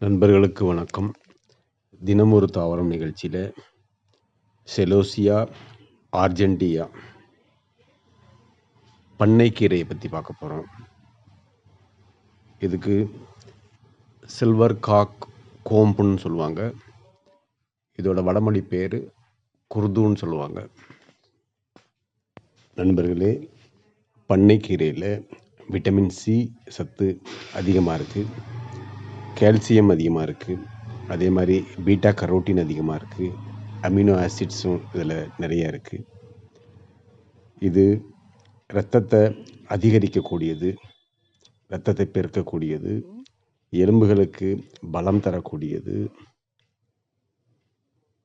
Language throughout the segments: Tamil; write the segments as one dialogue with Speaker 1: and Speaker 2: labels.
Speaker 1: நண்பர்களுக்கு வணக்கம். தினம் ஒரு தாவரம் நிகழ்ச்சியில் செலோசியா ஆர்ஜென்டியா பண்ணைக்கீரையை பற்றி பார்க்க போகிறோம் இதுக்கு சில்வர் காக் கோம்புன்னு சொல்லுவாங்க. இதோட வடமொழி பேர் குர்துன்னு சொல்லுவாங்க. நண்பர்களே பண்ணைக்கீரையில் விட்டமின் சி சத்து அதிகமாக இருக்குது கால்சியம் அதிகமாக இருக்குது அதே மாதிரி பீட்டா கரோட்டின் அதிகமாக இருக்குது அமினோ ஆசிட்ஸும் இதில் நிறைய இருக்குது இது இரத்தத்தை அதிகரிக்கக்கூடியது இரத்தத்தை பெருக்கக்கூடியது எலும்புகளுக்கு பலம் தரக்கூடியது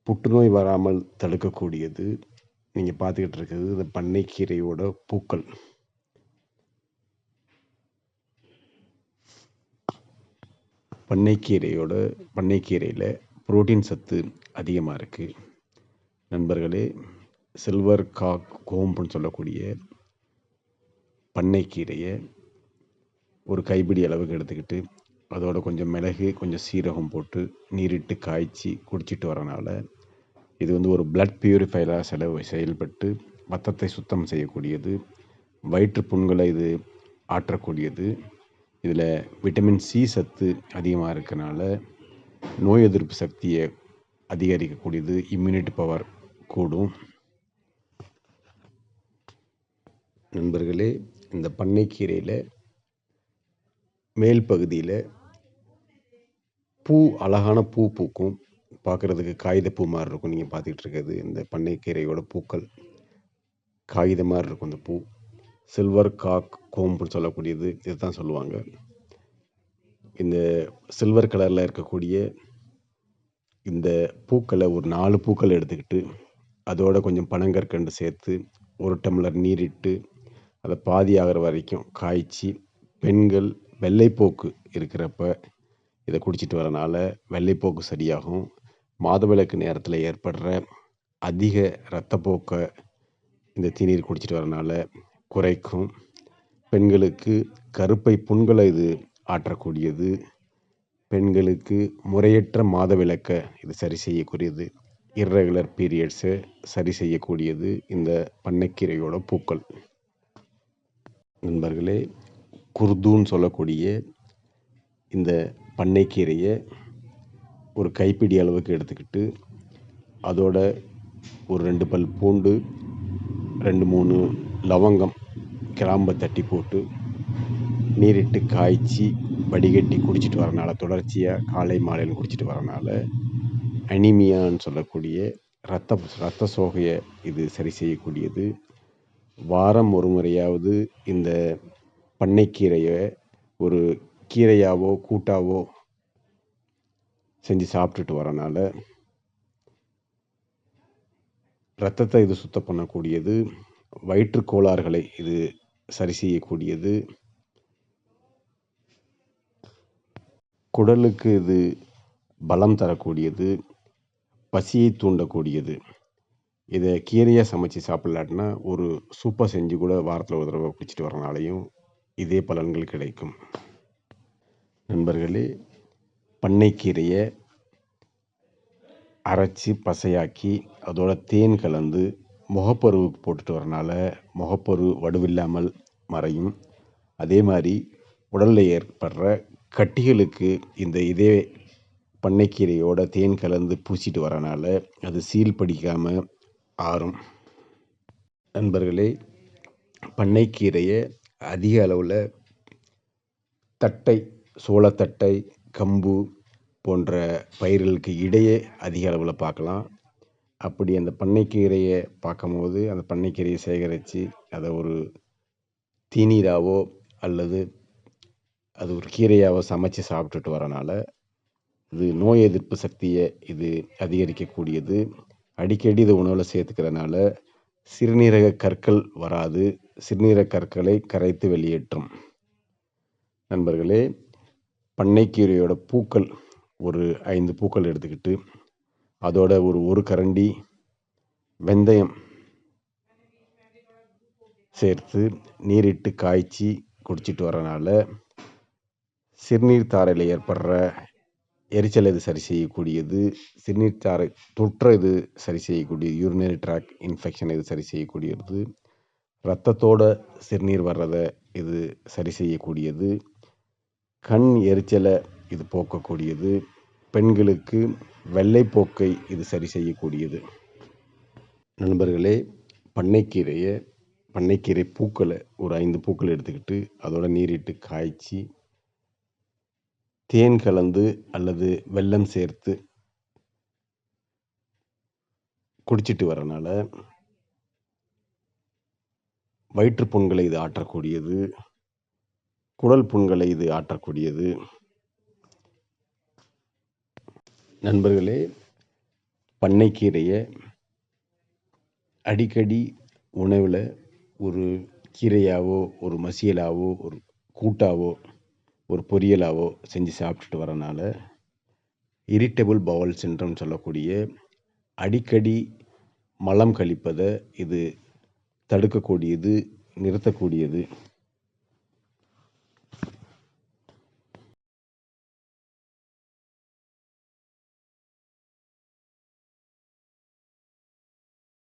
Speaker 1: புற்றுநோய் வராமல் தடுக்கக்கூடியது. நீங்கள் பார்த்துக்கிட்டு இருக்கிறது இந்த பண்ணைக்கீரையோட பூக்கள். பண்ணைக்கீரையோட பண்ணைக்கீரையில் புரோட்டீன் சத்து அதிகமாக இருக்குது நண்பர்களே சில்வர் காக் கோம்புன்னு சொல்லக்கூடிய பண்ணைக்கீரையை ஒரு கைப்பிடி அளவுக்கு எடுத்துக்கிட்டு அதோட கொஞ்சம் மிளகு கொஞ்சம் சீரகம் போட்டு நீரிட்டு காய்ச்சி குடிச்சிட்டு வரனால இது வந்து ஒரு பிளட் பியூரிஃபையராக செலவு செயல்பட்டு மத்தத்தை சுத்தம் செய்யக்கூடியது வயிற்று புண்களை இது ஆற்றக்கூடியது இதில் விட்டமின் சி சத்து அதிகமாக இருக்கனால நோய் எதிர்ப்பு சக்தியை அதிகரிக்கக்கூடியது இம்யூனிட்டி பவர் கூடும். நண்பர்களே இந்த பண்ணைக்கீரையில் மேல் பகுதியில் பூ அழகான பூ பூக்கும். பார்க்குறதுக்கு காகித பூ மாதிரி இருக்கும். நீங்கள் பார்த்துக்கிட்டு இருக்கிறது இந்த பண்ணைக்கீரையோட பூக்கள். காகித மாதிரி இருக்கும் இந்த பூ. சில்வர் காக் கோம்புன்னு சொல்லக்கூடியது. இதுதான் சொல்லுவாங்க. இந்த சில்வர் கலரில் இருக்கக்கூடிய இந்த பூக்களை ஒரு நாலு பூக்கள் எடுத்துக்கிட்டு அதோட கொஞ்சம் பனங்கற்கண்டு சேர்த்து ஒரு டம்ளர் நீரிட்டு அதை பாதி ஆகிற வரைக்கும் காய்ச்சி பெண்கள் வெள்ளைப்போக்கு இருக்கிறப்ப இதை குடிச்சிட்டு வரனால வெள்ளைப்போக்கு சரியாகும். மாதவிளக்கு நேரத்தில் ஏற்படுற அதிக இரத்தப்போக்கை இந்த தீநீர் குடிச்சிட்டு வரனால குறைக்கும். பெண்களுக்கு கருப்பை புண்களை இது ஆற்றக்கூடியது. பெண்களுக்கு முறையற்ற மாதவிலக்கை இது சரி செய்யக்கூடியது. இர்ரெகுலர் பீரியட்ஸை சரி செய்யக்கூடியது இந்த பண்ணைக்கீரையோட பூக்கள். நண்பர்களே குர்துன்னு சொல்லக்கூடிய இந்த பண்ணைக்கீரையை ஒரு கைப்பிடி அளவுக்கு எடுத்துக்கிட்டு அதோட ஒரு ரெண்டு பல் பூண்டு ரெண்டு மூணு லவங்கம் கிராம்பை தட்டி போட்டு நீரிட்டு காய்ச்சி வடிகட்டி குடிச்சிட்டு வரனால தொடர்ச்சியாக காலை மாலையில் குடிச்சிட்டு வரனால அனிமியான்னு சொல்லக்கூடிய ரத்த ரத்த சோகையை இது சரி செய்யக்கூடியது. வாரம் ஒரு முறையாவது இந்த பண்ணைக்கீரையை ஒரு கீரையாவோ கூட்டாவோ செஞ்சு சாப்பிட்டுட்டு வரனால ரத்தத்தை இது சுத்தம் பண்ணக்கூடியது. வயிற்று கோளாறுகளை இது சரி செய்யக்கூடியது. குடலுக்கு இது பலம் தரக்கூடியது. பசியை தூண்டக்கூடியது. இதை கீரையாக சமைச்சு சாப்பிட்லாட்டினா ஒரு சூப்பாக செஞ்சு கூட வாரத்தில் ஒரு தடவை குடிச்சிட்டு வரனாலையும் இதே பலன்கள் கிடைக்கும். நண்பர்களே பண்ணைக்கீரையை அரைச்சி பசையாக்கி அதோட தேன் கலந்து முகப்பருவுக்கு போட்டுட்டு வரனால முகப்பரு வடுவில்லாமல் மறையும். அதே மாதிரி உடலில் ஏற்படுற கட்டிகளுக்கு இந்த இதே பண்ணைக்கீரையோட தேன் கலந்து பூசிட்டு வரனால அது சீல் படிக்காமல் ஆறும். நண்பர்களே பண்ணைக்கீரையை அதிக அளவில் தட்டை சோளத்தட்டை கம்பு போன்ற பயிர்களுக்கு இடையே அதிக அளவில் பார்க்கலாம். அப்படி அந்த பண்ணைக்கீரையை பார்க்கும்போது அந்த பண்ணைக்கீரையை சேகரித்து அதை ஒரு தீநீராவோ அல்லது அது ஒரு கீரையாவோ சமைச்சு சாப்பிட்டுட்டு வரனால இது நோய் எதிர்ப்பு சக்தியை இது அதிகரிக்கக்கூடியது. அடிக்கடி இது உணவில் சேர்த்துக்கிறதுனால சிறுநீரக கற்கள் வராது. சிறுநீரக கற்களை கரைத்து வெளியேற்றும். நண்பர்களே பண்ணைக்கீரையோட பூக்கள் ஒரு ஐந்து பூக்கள் எடுத்துக்கிட்டு அதோட ஒரு ஒரு கரண்டி வெந்தயம் சேர்த்து நீரிட்டு காய்ச்சி குடிச்சிட்டு வரனால சிறுநீர் தாரையில் ஏற்படுற எரிச்சலை இது சரி செய்யக்கூடியது. சிறுநீர் தாரை தொற்ற இது சரி செய்யக்கூடியது. யூரினரி ட்ராக் இன்ஃபெக்ஷன் இது சரி செய்யக்கூடியது. ரத்தத்தோட சிறுநீர் வர்றதை இது சரி செய்யக்கூடியது. கண் எரிச்சலை இது போக்கக்கூடியது. பெண்களுக்கு வெள்ளைப்போக்கை இது சரி செய்யக்கூடியது. நண்பர்களே பண்ணைக்கீரையை பண்ணைக்கீரை பூக்களை ஒரு ஐந்து பூக்கள் எடுத்துக்கிட்டு அதோட நீரிட்டு காய்ச்சி தேன் கலந்து அல்லது வெல்லம் சேர்த்து குடிச்சிட்டு வரனால வயிற்று புண்களை இது ஆற்றக்கூடியது குடல் புண்களை இது ஆற்றக்கூடியது. நண்பர்களே பண்ணைக்கீரையை அடிக்கடி உணவில் ஒரு கீரையாவோ ஒரு மசியலாவோ ஒரு கூட்டாவோ ஒரு பொரியலாவோ செஞ்சு சாப்பிட்டுட்டு வரனால இரிட்டபிள் பவல் சின்ரம் சொல்லக்கூடிய அடிக்கடி மலம் கழிப்பதை இது தடுக்கக்கூடியது நிறுத்தக்கூடியது.